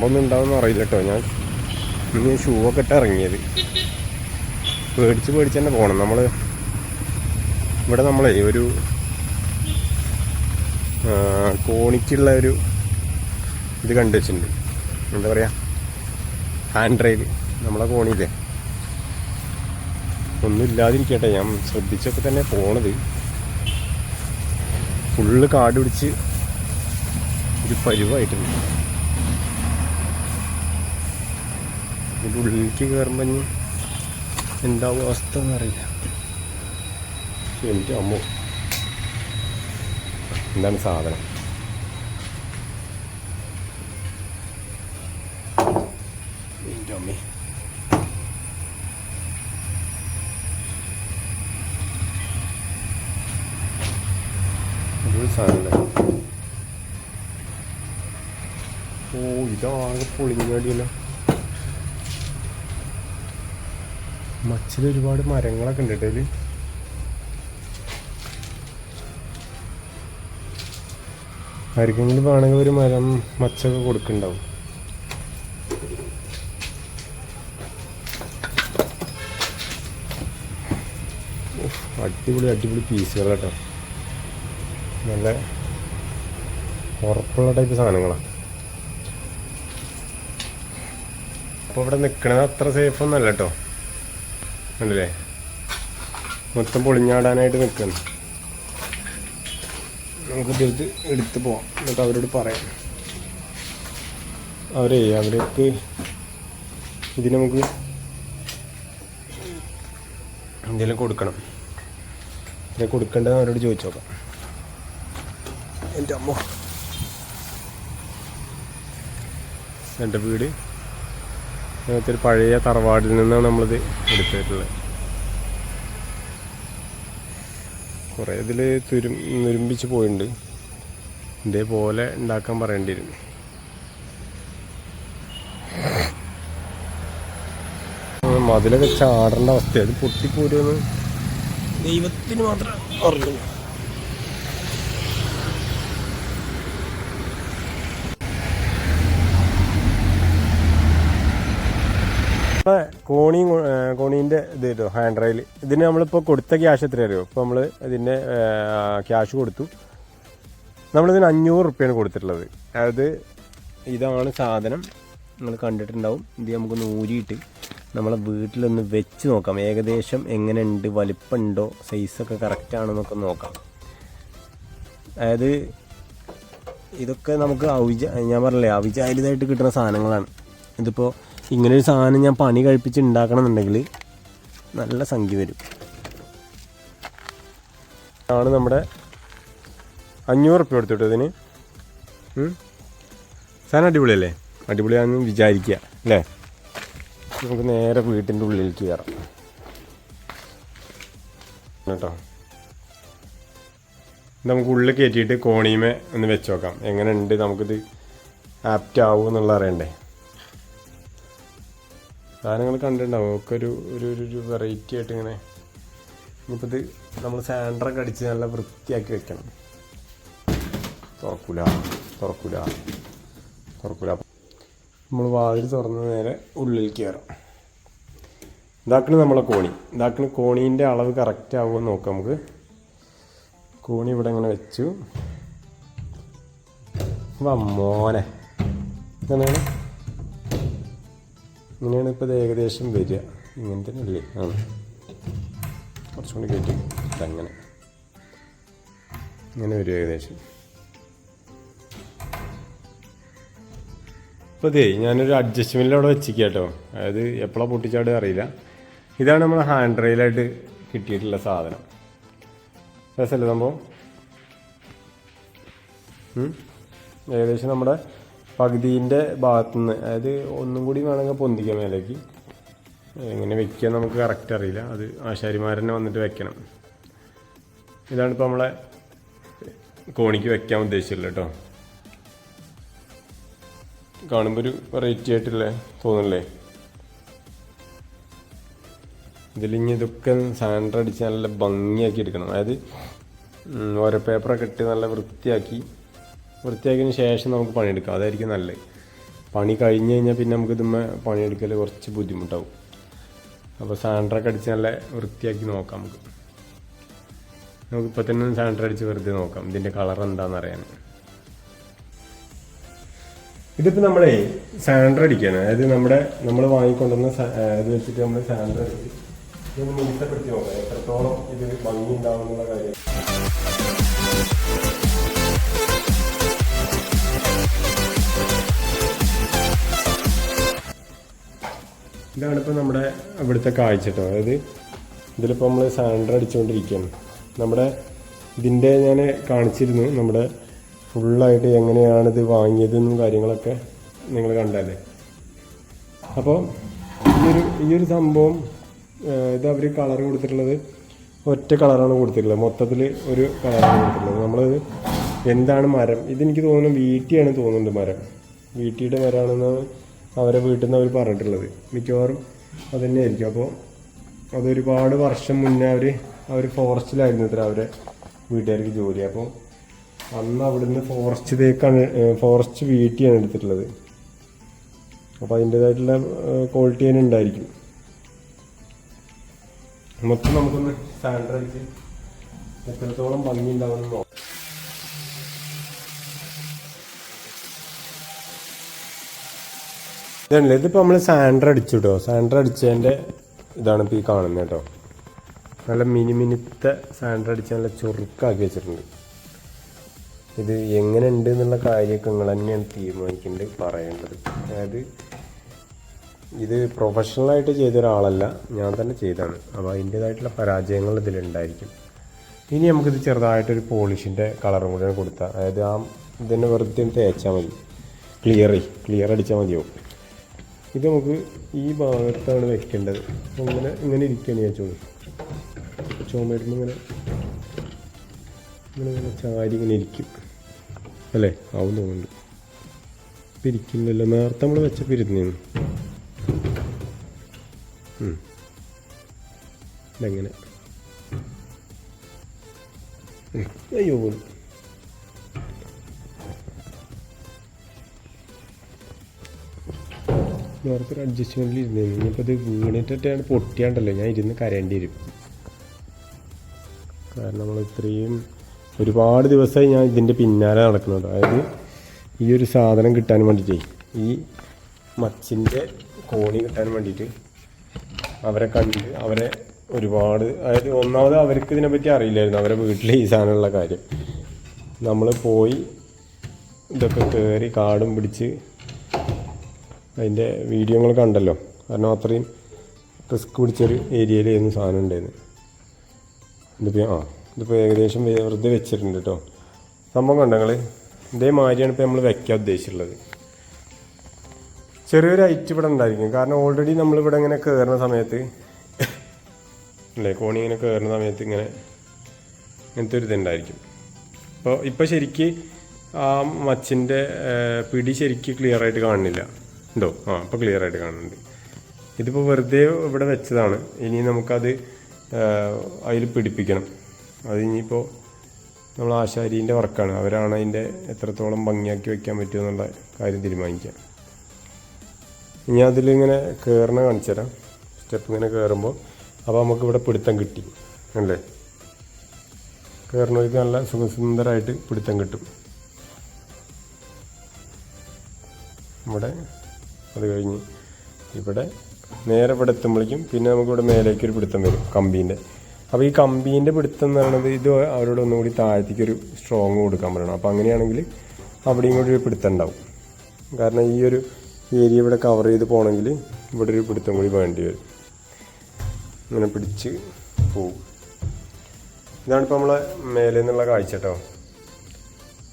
സംഭവം ഉണ്ടാവുമെന്ന് അറിയില്ല കേട്ടോ ഞാൻ. ഇനി ഷൂ ഒക്കെ ഇട്ട് ഇറങ്ങിയത്. പേടിച്ച് പേടിച്ച് തന്നെ പോകണം നമ്മൾ ഇവിടെ നമ്മളെ ഒരു കോണിക്കുള്ള ഒരു ഇത് കണ്ടു വെച്ചിട്ടുണ്ട്. എന്താ പറയുക ഹാൻഡ് റെയിൽ നമ്മളെ കോണിയില്ലേ? ഒന്നും ഇല്ലാതിരിക്കട്ടെ. ഞാൻ ശ്രദ്ധിച്ചൊക്കെ തന്നെ പോണത്. ഫുള്ള് കാട് പിടിച്ച് ഒരു പരുവായിട്ടുണ്ട്. ഇതിന്റെ ഉള്ളിലേക്ക് കയറുമ്പോൾ ഇനി എന്താവും അവസ്ഥ എന്നറിയില്ല. എന്റെ അമ്മ. എന്താണ് സാധനം? എന്റെ അമ്മേ. അതൊരു സാധനമല്ലേ? ഓ ഇതാകെ പൊളിഞ്ഞടിയല്ലോ മച്ചിൽ ഒരുപാട് മരങ്ങളൊക്കെ ഉണ്ട് കേട്ടോ ആർക്കെങ്കിലും വേണമെങ്കിൽ ഒരു മരം മച്ചൊക്കെ കൊടുക്കുന്നുണ്ടാവും. അടിപൊളി അടിപൊളി പീസുകൾ കേട്ടോ. നല്ല ഉറപ്പുള്ള ടൈപ്പ് സാധനങ്ങളാണ്. അപ്പോൾ ഇവിടെ നിൽക്കണത് അത്ര സേഫ് ഒന്നല്ല കേട്ടോ. കണ്ടില്ലേ? മൊത്തം പൊളിഞ്ഞാടാനായിട്ട് നിൽക്കുന്നു നമുക്ക് എടുത്ത് എടുത്ത് പോവാം. എന്നിട്ട് അവരോട് പറയാം. അവരേ അവർക്ക് ഇതിന് നമുക്ക് എന്തെങ്കിലും കൊടുക്കണം. ഇതിനെ കൊടുക്കേണ്ടത് അവരോട് ചോദിച്ചു നോക്കാം എന്റെ അമ്മ. എന്റെ വീട്. അങ്ങനത്തെ ഒരു പഴയ തറവാടിൽ നിന്നാണ് നമ്മളിത് എടുത്തിട്ടുള്ളത്. കുറേ ഇതിൽ തുരും നുരുമ്പിച്ച് പോയിട്ടുണ്ട് ഇതേപോലെ ഉണ്ടാക്കാൻ പറയേണ്ടി വരും മതിലൊക്കെ ചാടേണ്ട അവസ്ഥയാണ് പൊട്ടിപ്പോരുമെന്ന് ദൈവത്തിന് മാത്രം അറിയൂ ഇപ്പൊ കോണിയും ഏ, കോണീന്റെ ഇത് കേട്ടോ ഹാൻഡ് റെയിൽ ഇതിന് നമ്മളിപ്പോൾ കൊടുത്ത ക്യാഷ് എത്ര അറിയോ? ഇപ്പോൾ നമ്മൾ ഇതിന്റെ ക്യാഷ് കൊടുത്തു. നമ്മളിതിന് അഞ്ഞൂറ് റുപ്യാണ് കൊടുത്തിട്ടുള്ളത്. അതായത് ഇതാണ് സാധനം. നിങ്ങൾ കണ്ടിട്ടുണ്ടാവും. ഇത് നമുക്കൊന്ന് ഊരിയിട്ട് നമ്മളെ വീട്ടിലൊന്ന് വെച്ച് നോക്കാം. ഏകദേശം എങ്ങനെയുണ്ട്? വലിപ്പമുണ്ടോ? സൈസൊക്കെ കറക്റ്റ് ആണെന്നൊക്കെ നോക്കാം. അതായത് ഇതൊക്കെ നമുക്ക് ഔജ ഞാൻ പറഞ്ഞില്ലേ അവിചാരിതമായിട്ട് കിട്ടുന്ന സാധനങ്ങളാണ്. ഇതിപ്പോൾ ഇങ്ങനെ ഒരു സാധനം ഞാൻ പണി കഴിപ്പിച്ച് ഉണ്ടാക്കണം എന്നുണ്ടെങ്കിൽ നല്ല സംഖ്യ വരും. ആണ് നമ്മുടെ അഞ്ഞൂറ് റുപ്യ കൊടുത്തിട്ട് ഇതിന്. സാധനം അടിപൊളിയല്ലേ? അടിപൊളിയാണെന്ന് വിചാരിക്കുക അല്ലേ? നമുക്ക് നേരെ വീട്ടിന്റെ ഉള്ളിലേക്ക് കയറാം കേട്ടോ? നമുക്ക് ഉള്ളിൽ കയറ്റിയിട്ട് കോണീമേ ഒന്ന് വെച്ച് നോക്കാം. എങ്ങനെയുണ്ട്? നമുക്കിത് ആപ്റ്റ് ആവും എന്നുള്ള അറിയണ്ടേ? സാധനങ്ങൾ കണ്ടിട്ടുണ്ടാവും. ഒക്കെ ഒരു ഒരു ഒരു- ഒരു വെറൈറ്റി ആയിട്ട് ഇങ്ങനെ ഇനിയിപ്പോൾ ഇത് നമ്മൾ സാൻഡറൊക്കെ അടിച്ച് നല്ല വൃത്തിയാക്കി വെക്കണം. തുറക്കൂല തുറക്കൂല തുറക്കൂല. നമ്മൾ വാതിൽ തുറന്ന് നേരെ ഉള്ളിൽ കയറാം ഇതാക്കണ് നമ്മളെ കോണി. ഇതാക്കണ് കോണീന്റെ അളവ് കറക്റ്റ് ആവുമെന്ന് നോക്കാം നമുക്ക്. കോണി ഇവിടെ ഇങ്ങനെ വെച്ചു. വാ മോനെ. ഇങ്ങനെയാണ് ഇപ്പോൾ ഇത് ഏകദേശം വരിക. ഇങ്ങനെ തന്നെ അല്ലേ ആണ് കുറച്ചും കൂടി കയറ്റി അങ്ങനെ. ഇങ്ങനെ വരും ഏകദേശം. ഇപ്പോൾ ഇതേ ഞാനൊരു അഡ്ജസ്റ്റ്മെന്റിൽ അവിടെ വെച്ചിരിക്കുക കേട്ടോ. അതായത് എപ്പോഴാണ് പൊട്ടിച്ചാടുക അറിയില്ല. ഇതാണ് നമ്മൾ ഹാൻഡ് റെയിലായിട്ട് കിട്ടിയിട്ടുള്ള സാധനം. രസമല്ലേ സംഭവം? ഏകദേശം നമ്മുടെ പകുതീന്റെ ഭാഗത്തുനിന്ന് അതായത് ഒന്നും കൂടി വേണമെങ്കിൽ പൊന്തിക്കാം മേലേക്ക്. എങ്ങനെ വെക്കുക നമുക്ക് കറക്റ്റ് അറിയില്ല. അത് ആശാരിമാരന്നെ വന്നിട്ട് വെക്കണം. ഇതാണ് ഇപ്പോൾ നമ്മളെ കോണിക്ക് വെക്കാൻ ഉദ്ദേശിച്ചില്ല കേട്ടോ. കാണുമ്പോൾ ഒരു വെറൈറ്റി ആയിട്ടില്ലേ തോന്നില്ലേ ഇതിലിഞ്ഞ് ഇതൊക്കെ സാൻഡർ അടിച്ച് നല്ല ഭംഗിയാക്കി എടുക്കണം. അതായത് ഓരോ പേപ്പറൊക്കെ ഇട്ട് നല്ല വൃത്തിയാക്കി വൃത്തിയാക്കിയതിന് ശേഷം നമുക്ക് പണിയെടുക്കാം. അതായിരിക്കും നല്ലത്. പണി കഴിഞ്ഞ് കഴിഞ്ഞാൽ പിന്നെ നമുക്ക് ഇതുമ്മ പണിയെടുക്കൽ കുറച്ച് ബുദ്ധിമുട്ടാവും. അപ്പോൾ സാൻഡറൊക്കെ അടിച്ച് നല്ല വൃത്തിയാക്കി നോക്കാം നമുക്ക്. നമുക്കിപ്പോൾ തന്നെ സാൻഡർ അടിച്ച് വെറുതെ നോക്കാം. ഇതിന്റെ കളർ എന്താണെന്ന് അറിയാൻ. ഇതിപ്പോൾ നമ്മളെ സാൻഡർ അടിക്കുകയാണ് അതായത് നമ്മുടെ നമ്മൾ വാങ്ങിക്കൊണ്ടുവന്ന ഇത് വെച്ചിട്ട് നമ്മൾ സാൻഡർ അടിച്ച് ഇതൊന്ന് മിനുസപ്പെടുത്തി നോക്കാം. എത്രത്തോളം ഇത് ഭംഗി ഉണ്ടാവുന്നുള്ള കാര്യം. ഇതാണ് ഇപ്പോൾ നമ്മുടെ ഇവിടുത്തെ കാഴ്ച കേട്ടോ അതായത് ഇതിലിപ്പോൾ നമ്മൾ സാൻഡർ അടിച്ചുകൊണ്ടിരിക്കുകയാണ് നമ്മുടെ ഇതിന്റെ ഞാൻ കാണിച്ചിരുന്നു നമ്മുടെ ഫുള്ളായിട്ട് എങ്ങനെയാണിത് വാങ്ങിയതെന്നും കാര്യങ്ങളൊക്കെ നിങ്ങൾ കണ്ടല്ലേ? അപ്പോൾ ഈയൊരു ഈയൊരു സംഭവം ഇത് അവർ കളർ കൊടുത്തിട്ടുള്ളത് ഒറ്റ കളറാണ് കൊടുത്തിട്ടുള്ളത്. മൊത്തത്തിൽ ഒരു കളറാണ് കൊടുത്തിട്ടുള്ളത്. നമ്മളത് എന്താണ് മരം? ഇതെനിക്ക് തോന്നുന്നു വീട്ടിയാണ് തോന്നുന്നുണ്ട് മരം. വീട്ടിയുടെ മരമാണെന്ന് അവരെ വീട്ടിൽ നിന്ന് അവർ പറഞ്ഞിട്ടുള്ളത്. മിക്കവാറും അത് തന്നെയായിരിക്കും. അപ്പോൾ അതൊരുപാട് വർഷം മുന്നേ അവർ അവർ ഫോറസ്റ്റിലായിരുന്നു ഇത്ര അവരെ വീട്ടുകാർക്ക് ജോലി. അപ്പോൾ അന്ന് അവിടുന്ന് ഫോറസ്റ്റിലേക്കാണ് ഫോറസ്റ്റ് വീട്ടിയാണ് എടുത്തിട്ടുള്ളത്. അപ്പോൾ അതിന്റെതായിട്ടുള്ള ക്വാളിറ്റി തന്നെ ഉണ്ടായിരിക്കും. മൊത്തം നമുക്കൊന്ന് സാൻഡ്രൈസ് എത്രത്തോളം ഭംഗി ഉണ്ടാവുമെന്ന് നോക്കാം. ഇതല്ലേ ഇതിപ്പോൾ നമ്മൾ സാൻഡർ അടിച്ചു കേട്ടോ സാൻഡർ അടിച്ചതിന്റെ ഇതാണ് ഇപ്പോൾ ഈ കാണുന്നത് കേട്ടോ. നല്ല മിനി മിനിത്തെ സാൻഡർ അടിച്ച് നല്ല ചുറുക്കാക്കി വെച്ചിട്ടുണ്ട്. ഇത് എങ്ങനെ ഉണ്ട് എന്നുള്ള കാര്യമൊക്കെ നിങ്ങൾ തന്നെയാണ് തീരുമാനിക്കേണ്ടത് പറയേണ്ടത്. അതായത് ഇത് പ്രൊഫഷണലായിട്ട് ചെയ്ത ഒരാളല്ല ഞാൻ തന്നെ ചെയ്താണ് അപ്പോൾ അതിന്റേതായിട്ടുള്ള പരാജയങ്ങൾ ഇതിലുണ്ടായിരിക്കും. ഇനി നമുക്കിത് ചെറുതായിട്ടൊരു പോളിഷിന്റെ കളറും കൂടെ കൊടുത്താൽ അതായത് ആ ഇതിനെ വെറുതെ തേച്ചാൽ മതി. ക്ലിയർ ക്ലിയർ അടിച്ചാൽ മതിയാവും. ഇത് നമുക്ക് ഈ ഭാഗത്താണ് വെക്കേണ്ടത്. അങ്ങനെ ഇങ്ങനെ ഇരിക്കുകയാണ് ഞാൻ ചോദിച്ചു ചുമരുമ്പോൾ ഇങ്ങനെ ഇങ്ങനെ ഇങ്ങനെ ചാരി ഇങ്ങനെ ഇരിക്കും. അല്ലേ? ആവും തോന്നുന്നുണ്ട്. പിരിക്കുന്നില്ലല്ലോ നേരത്തെ നമ്മൾ വെച്ച പിരിഞ്ഞു ഇതെങ്ങനെ. അയ്യോ. നേരത്തെ ഒരു അഡ്ജസ്റ്റ്മെന്റിൽ ഇരുന്നു ഇനിയിപ്പോൾ ഇത് വീണിട്ടിട്ടാണ് പൊട്ടിയാണ്ടല്ലോ. ഞാൻ ഇരുന്ന് കരയേണ്ടി വരും. കാരണം നമ്മൾ ഇത്രയും ഒരുപാട് ദിവസമായി ഞാൻ ഇതിന്റെ പിന്നാലെ നടക്കുന്നുണ്ട്. അതായത് ഈ ഒരു സാധനം കിട്ടാൻ വേണ്ടിയിട്ടേ ഈ മച്ചിന്റെ കോണി കിട്ടാൻ വേണ്ടിയിട്ട് അവരെ കണ്ട് അവരെ ഒരുപാട് അതായത് ഒന്നാമത് അവർക്ക് ഇതിനെപ്പറ്റി അറിയില്ലായിരുന്നു. അവരെ വീട്ടിൽ ഈ സാധനമുള്ള കാര്യം. നമ്മൾ പോയി ഇതൊക്കെ കയറി കാടും പിടിച്ച് അതിന്റെ വീഡിയോകൾ കണ്ടല്ലോ. കാരണം അത്രയും റിസ്ക് പിടിച്ചൊരു ഏരിയയിലായിരുന്നു സാധനം ഉണ്ടായിരുന്നു ഇതിപ്പോൾ ആ ഇതിപ്പോൾ ഏകദേശം വെറുതെ വെച്ചിട്ടുണ്ട് കേട്ടോ സംഭവം കണ്ടോ നിങ്ങൾ ഇതേമാതിരിയാണ് ഇപ്പോൾ നമ്മൾ വെക്കാൻ ഉദ്ദേശിച്ചിട്ടുള്ളത്. ചെറിയൊരു ഐറ്റ് ഇവിടെ ഉണ്ടായിരിക്കും. കാരണം ഓൾറെഡി നമ്മളിവിടെ ഇങ്ങനെ കയറുന്ന സമയത്ത് അല്ലേ? കോണി ഇങ്ങനെ കയറുന്ന സമയത്ത് ഇങ്ങനെ ഇങ്ങനത്തെ ഒരു ഇതുണ്ടായിരിക്കും. അപ്പോൾ ഇപ്പോൾ ശരിക്ക് ആ മച്ചിന്റെ പിടി ശരിക്ക് ക്ലിയറായിട്ട് കാണുന്നില്ല. ഉണ്ടോ? ആ അപ്പോൾ ക്ലിയർ ആയിട്ട് കാണുന്നുണ്ട്. ഇതിപ്പോൾ വെറുതെ ഇവിടെ വെച്ചതാണ്. ഇനി നമുക്കത് അതിൽ പിടിപ്പിക്കണം. അത് ഇനിയിപ്പോൾ നമ്മൾ ആശാരീന്റെ വർക്കാണ്. അവരാണ് അതിന്റെ എത്രത്തോളം ഭംഗിയാക്കി വെക്കാൻ പറ്റുമെന്നുള്ള കാര്യം തീരുമാനിക്കുക. ഇനി അതിലിങ്ങനെ കയറണ കാണിച്ചു തരാം. സ്റ്റെപ്പ് ഇങ്ങനെ കയറുമ്പോൾ അപ്പോൾ നമുക്ക് ഇവിടെ പിടുത്തം കിട്ടി അല്ലേ? കയറണവർക്ക് നല്ല സുഖസുന്ദരമായിട്ട് പിടുത്തം കിട്ടും. ഇവിടെ അത് കഴിഞ്ഞ് ഇവിടെ നേരെ ഇവിടെ എത്തുമ്പോഴേക്കും പിന്നെ നമുക്ക് ഇവിടെ മേലേക്ക് ഒരു പിടുത്തം വരും കമ്പീന്റെ. അപ്പോൾ ഈ കമ്പീന്റെ പിടുത്തം എന്ന് പറയുന്നത് ഇത് അവരോട് ഒന്നുകൂടി താഴത്തേക്ക് ഒരു സ്ട്രോങ് കൊടുക്കാൻ പറയണം. അപ്പോൾ അങ്ങനെയാണെങ്കിൽ അവിടെയും കൂടി ഒരു പിടുത്തം ഉണ്ടാവും. കാരണം ഈ ഒരു ഏരിയ ഇവിടെ കവർ ചെയ്ത് പോകണമെങ്കിൽ ഇവിടെ ഒരു പിടുത്തം കൂടി വേണ്ടി വരും. ഇങ്ങനെ പിടിച്ച് ഇതാണ് ഇപ്പോൾ നമ്മളെ മേലെ നിന്നുള്ള കാഴ്ച കേട്ടോ.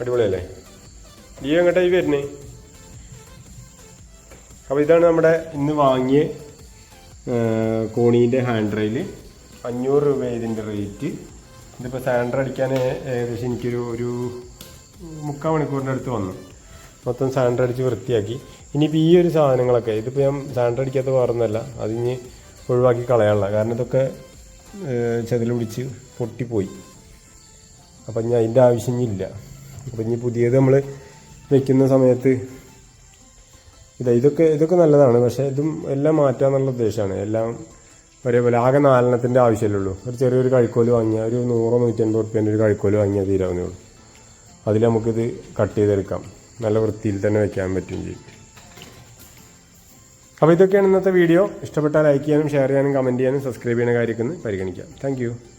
അടിപൊളിയല്ലേ? ഈ എങ്ങോട്ടായി വരുന്നേ അപ്പോൾ ഇതാണ് നമ്മുടെ ഇന്ന് വാങ്ങിയ കോണീന്റെ ഹാൻഡ് റെയിൽ അഞ്ഞൂറ് രൂപ ഇതിന്റെ റേറ്റ് ഇതിപ്പോൾ സാൻഡർ അടിക്കാൻ ഏകദേശം എനിക്കൊരു ഒരു മുക്കാൽ മണിക്കൂറിന്റെ അടുത്ത് വന്നു. മൊത്തം സാൻഡർ അടിച്ച് വൃത്തിയാക്കി. ഇനിയിപ്പോൾ ഈ ഒരു സാധനങ്ങളൊക്കെ ഇതിപ്പോൾ ഞാൻ സാൻഡർ അടിക്കാത്ത വേറൊന്നുമല്ല അതിന് ഒഴിവാക്കി കളയാനുള്ള. കാരണം ഇതൊക്കെ ചതിൽ പിടിച്ച് പൊട്ടിപ്പോയി. അപ്പം ഇനി അതിന്റെ ആവശ്യം ഇല്ല. അപ്പം ഇനി പുതിയത് നമ്മൾ വയ്ക്കുന്ന സമയത്ത് ഇതാ ഇതൊക്കെ ഇതൊക്കെ നല്ലതാണ്. പക്ഷേ ഇതും എല്ലാം മാറ്റുക എന്നുള്ള ഉദ്ദേശമാണ് എല്ലാം ഒരേപോലെ ആകെ നാലെണ്ണത്തിന്റെ ആവശ്യമല്ലേ ഉള്ളൂ ഒരു ചെറിയൊരു കഴിക്കോൽ വാങ്ങിയാൽ ഒരു നൂറോ നൂറ്റൻപത് റുപ്യേന്റെ ഒരു കഴിക്കോൽ വാങ്ങിയാൽ തീരാവുന്നേ ഉള്ളൂ. അതിൽ നമുക്കിത് കട്ട് ചെയ്തെടുക്കാം. നല്ല വൃത്തിയിൽ തന്നെ വെക്കാൻ പറ്റും ചെയ്യും. അപ്പോൾ ഇതൊക്കെയാണ് ഇന്നത്തെ വീഡിയോ. ഇഷ്ടപ്പെട്ടാൽ ലൈക്ക് ചെയ്യാനും ഷെയർ ചെയ്യാനും കമന്റ് ചെയ്യാനും സബ്സ്ക്രൈബ് ചെയ്യുന്ന കാര്യമൊക്കെ പരിഗണിക്കാം. താങ്ക്